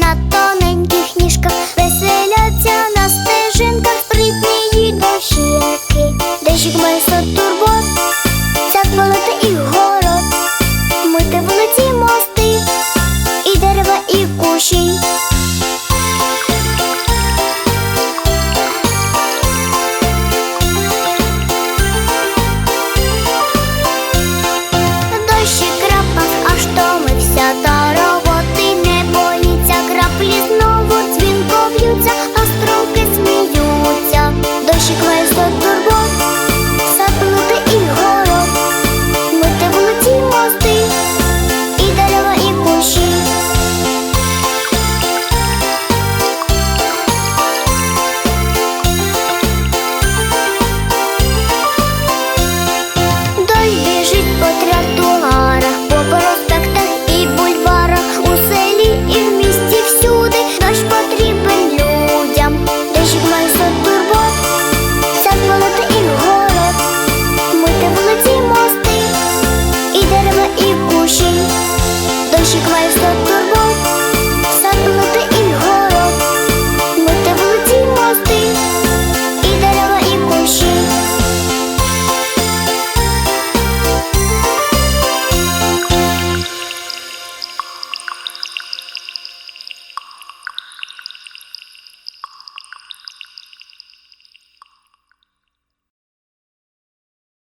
на тоненьких ніжках. Веселяться на стежинках притнії дощі, який дощик має сто турбот, сяк молота і that